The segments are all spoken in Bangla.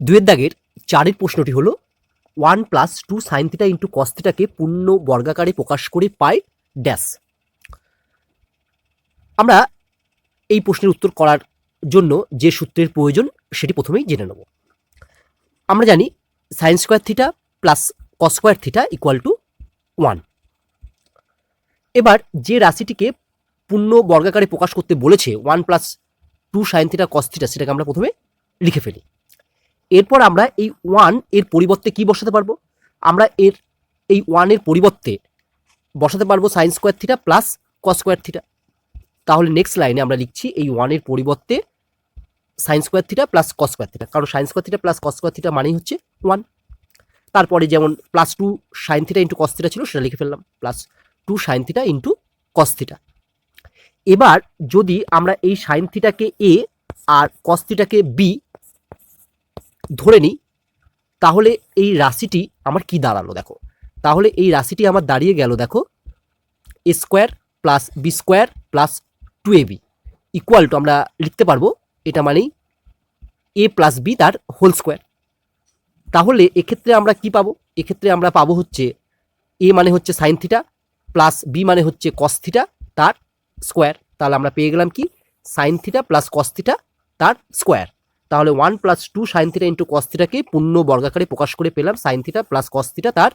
দুয়ের দাগের চারের প্রশ্নটি হলো one plus two sine theta into cos থিটাকে পূর্ণ বর্গাকারে প্রকাশ করে পাই ড্যাশ আমরা এই প্রশ্নের উত্তর করার জন্য যে সূত্রের প্রয়োজন সেটি প্রথমেই জেনে নেব। আমরা জানি sine square theta plus cos square theta equal to one এবার যে রাশিটিকে পূর্ণ বর্গাকারে প্রকাশ করতে বলেছে one plus two sine theta cos theta সেটাকে আমরা প্রথমে লিখে ফেলি। এরপর আমরা এই ওয়ানের পরিবর্তে কি বসাতে পারব? আমরা এর, এই ওয়ানের পরিবর্তে বসাতে পারব sine square theta plus cos square theta তাহলে নেক্সট লাইনে আমরা লিখছি এই ওয়ানের পরিবর্তে sine square theta plus cos square theta কারণ sine square theta plus cos square theta মানেই হচ্ছে ওয়ান তারপরে যেমন plus two sine theta into cos theta ছিল, সেটা লিখে ফেললাম। Plus two sine theta into cos theta এবার যদি আমরা এই সাইন থিটাকে এ আর কস থিটাকে বি ধরে নিই, তাহলে এই রাশিটি আমার কি দাঁড়াল দেখো? তাহলে এই রাশিটি আমার দাঁড়িয়ে গেল দেখো A square plus B square plus two A B equal to আমরা লিখতে পারব, এটা মানেই এ প্লাস বি তার হোল স্কোয়ার তাহলে এক্ষেত্রে আমরা কি পাবো? এক্ষেত্রে আমরা পাবো হচ্ছে এ মানে হচ্ছে সাইন থিটা প্লাস বি মানে হচ্ছে কস থিটা তার স্কোয়ার তাহলে আমরা পেয়ে গেলাম কি? Sine theta plus cos theta তার স্কোয়ার তাহলে one plus two sine theta into কস্তিটাকে পূর্ণ বর্গাকারে প্রকাশ করে পেলাম sine theta plus cos theta তার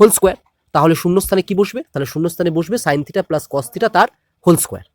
হোল স্কোয়ার তাহলে শূন্যস্থানে কি বসবে? তাহলে শূন্যস্থানে বসবে sine theta plus cos theta তার হোল স্কোয়ার